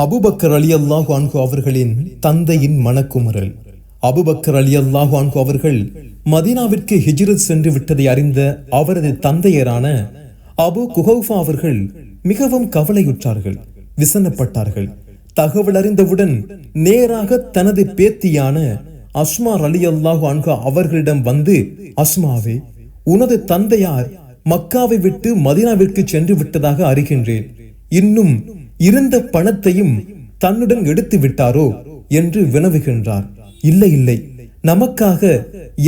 Abu Bakr அலி அல்லாஹு அன்கு அவர்களின் தந்தையின் மனக்குமரல் அபுபக்கர் அலி அல்லாஹு அன்கு அவர்கள் மதீனாவிற்கு ஹிஜ்ரத் சென்று விட்டதை அறிந்த அவரது தந்தையரான அபு குஹௌஃபா அவர்கள் மிகவும் கவலையுற்றார்கள் விசனப்பட்டார்கள். தகவல் அறிந்தவுடன் நேராக தனது பேத்தியான அஸ்மா அலி அல்லாஹு அன்கு அவர்களிடம் வந்து அஸ்மாவே உனது தந்தையார் மக்காவை விட்டு மதீனாவிற்கு சென்று விட்டதாக அறிகின்றேன். இன்னும் இருந்த பணத்தையும் தன்னுடன் எடுத்து விட்டாரோ என்று வினவுகின்றார். இல்லை இல்லை. நமக்காக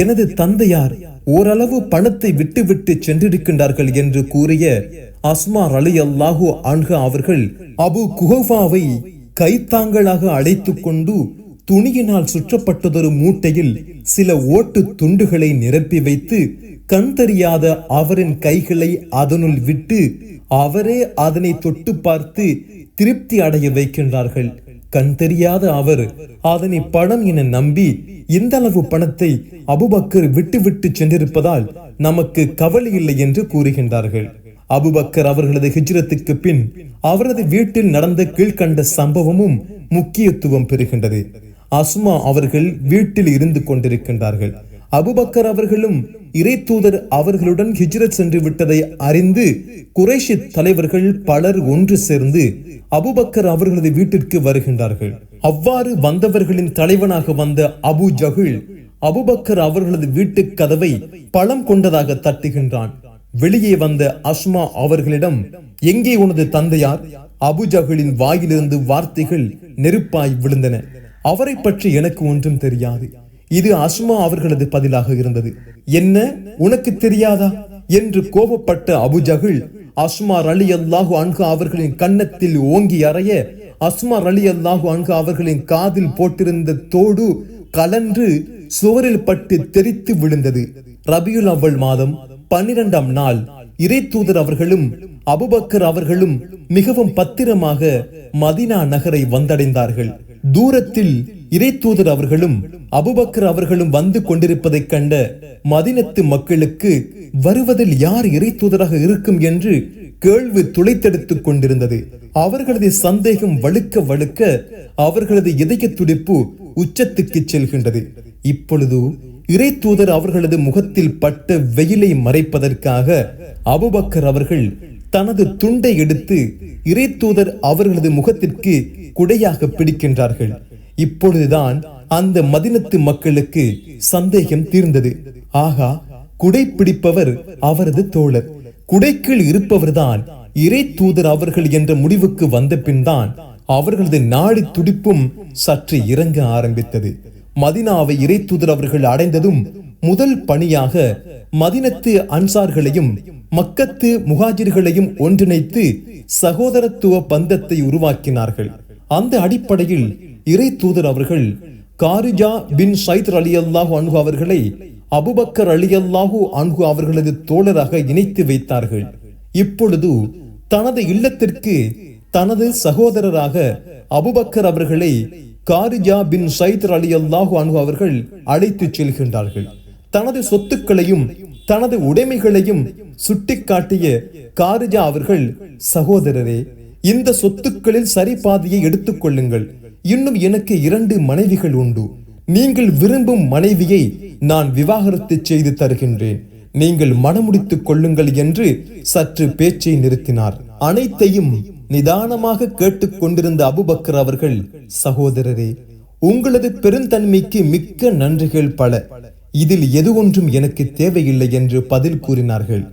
எனது தந்தையார் ஓரளவு பணத்தை விட்டுவிட்டு சென்றிருக்கின்றார்கள் என்று கூறிய அஸ்மா அலி அல்லாஹு அன்ஹா அவர்கள் அபு குஹோஃபாவை கைத்தாங்களாக அழைத்து கொண்டு துணியினால் சுற்றப்பட்டதொரு மூட்டையில் சில ஓட்டு துண்டுகளை நிரப்பி வைத்து கண் தெரியாத அவரின் கைகளை அதனுள் விட்டு அவரே அதனை தொட்டு பார்த்து திருப்தி அடைய வைக்கின்றார்கள். கண் தெரியாத அவர் அதனை பணம் என நம்பி இந்த அளவு பணத்தை அபுபக்கர் விட்டு விட்டு சென்றிருப்பதால் நமக்கு கவலை இல்லை என்று கூறுகின்றார்கள். அபுபக்கர் அவர்களது ஹிஜ்ரத்துக்கு பின் அவரது வீட்டில் நடந்த கீழ்கண்ட சம்பவமும் முக்கியத்துவம் பெறுகின்றது. அஸ்மா அவர்கள் வீட்டில் இருந்து கொண்டிருக்கின்றார்கள். அபுபக்கர் அவர்களும் இறை தூதர் அவர்களுடன் ஹிஜ்ரத் சென்று விட்டதை அறிந்து குறைஷி தலைவர்கள் பலர் ஒன்று சேர்ந்து அபுபக்கர் அவர்களது வீட்டிற்கு வருகின்றார்கள். அவ்வாறு வந்தவர்களின் தலைவனாக வந்த அபு ஜகுல் அபுபக்கர் அவர்களது வீட்டு கதவை பழம் கொண்டதாக தட்டுகின்றான். வெளியே வந்த அஸ்மா அவர்களிடம் எங்கே உனது தந்தையார்? அபுஜஹலின் வாயிலிருந்து வார்த்தைகள் நெருப்பாய் விழுந்தன. அவரை பற்றி எனக்கு ஒன்றும் தெரியாது. இது அஸ்மா அவர்களது பதிலாக இருந்தது. என்ன உனக்கு தெரியாதா? என்று கோபப்பட்ட அபுஜகுள் அஸ்மார் அலி அல்லாஹு அன்கு அவர்களின் கன்னத்தில் ஓங்கி அறைய அஸ்மா அலி அல்லாஹு அன்கு அவர்களின் காதில் போட்டிருந்த தோடு கலன்று சுவரில் பட்டு தெரித்து விழுந்தது. ரபியுல் அவள் மாதம் பன்னிரண்டாம் நாள் இறை தூதர் அவர்களும் அபுபக்கர் அவர்களும் மிகவும் பத்திரமாக மதினா நகரை வந்தடைந்தார்கள். தூரத்தில் இறை தூதர் அவர்களும் அபுபக்கர் அவர்களும் வந்து கொண்டிருப்பதைக் கண்ட மதினத்து மக்களுக்கு வருவதில் யார் இறை தூதராக இருக்கும் என்று கேள்வி துளைத்தெடுத்துக் கொண்டிருந்தது. அவர்களது சந்தேகம் வழுக்க வழுக்க அவர்களது இதய துடிப்பு உச்சத்துக்கு செல்கின்றது. இப்பொழுது இறை தூதர் அவர்களது முகத்தில் பட்ட வெயிலை மறைப்பதற்காக அபுபக்கர் அவர்கள் தனது துண்டை எடுத்து இறை தூதர் அவர்களது முகத்திற்கு குடையாக பிடிக்கின்றார்கள். இப்பொழுதுதான் அந்த மதினத்து மக்களுக்கு சந்தேகம் தீர்ந்தது. ஆகா குடை பிடிப்பவர் அவரது தோழர். குடைக்குள் இருப்பவர்தான் இறை தூதர் அவர்கள் என்ற முடிவுக்கு வந்த பின்தான் அவர்களது நாடி துடிப்பும் சற்று இறங்க ஆரம்பித்தது. மதினாவை இறைத்துதர் அவர்கள் அடைந்ததும் முதல் பணியாக மதினத்து அன்சார்களையும் மக்கத்து முகாஜிர்களையும் ஒன்றிணைத்து சகோதரத்துவ பந்தத்தை உருவாக்கினார்கள். அந்த அடிப்படையில் இறை தூதர் அவர்கள் காரிஜா பின் சைத்ர் அலி அல்லாஹு அன்ஹு அவர்களை அபுபக்கர் அலி அல்லாஹு அன்ஹு அவர்களது தோழராக இணைத்து வைத்தார்கள். இப்பொழுது தனது இல்லத்திற்கு தனது சகோதரராக அபுபக்கர் அவர்களை காரிஜா பின் சைத்ர் அலி அல்லாஹு அனு அவர்கள் அழைத்துச் செல்கின்றார்கள். தனது சொத்துக்களையும் தனது உடைமைகளையும் சுட்டிக்காட்டிய காரிஜா அவர்கள் சகோதரரே இந்த சொத்துக்களில் சரி பாதையை எடுத்துக் கொள்ளுங்கள். இன்னும் எனக்கு இரண்டு மனைவிகள் உண்டு. நீங்கள் விரும்பும் மனைவியை நான் விவாகரத்து செய்து தருகின்றேன். நீங்கள் மனமுடித்துக் கொள்ளுங்கள் என்று சற்று பேச்சை நிறுத்தினார். அனைத்தையும் நிதானமாக கேட்டுக்கொண்டிருந்த அபுபக்கர் அவர்கள் சகோதரரே உங்களது பெருந்தன்மைக்கு மிக்க நன்றிகள் பல. இதில் எது ஒன்றும் எனக்கு தேவையில்லை என்று பதில் கூறினார்கள்.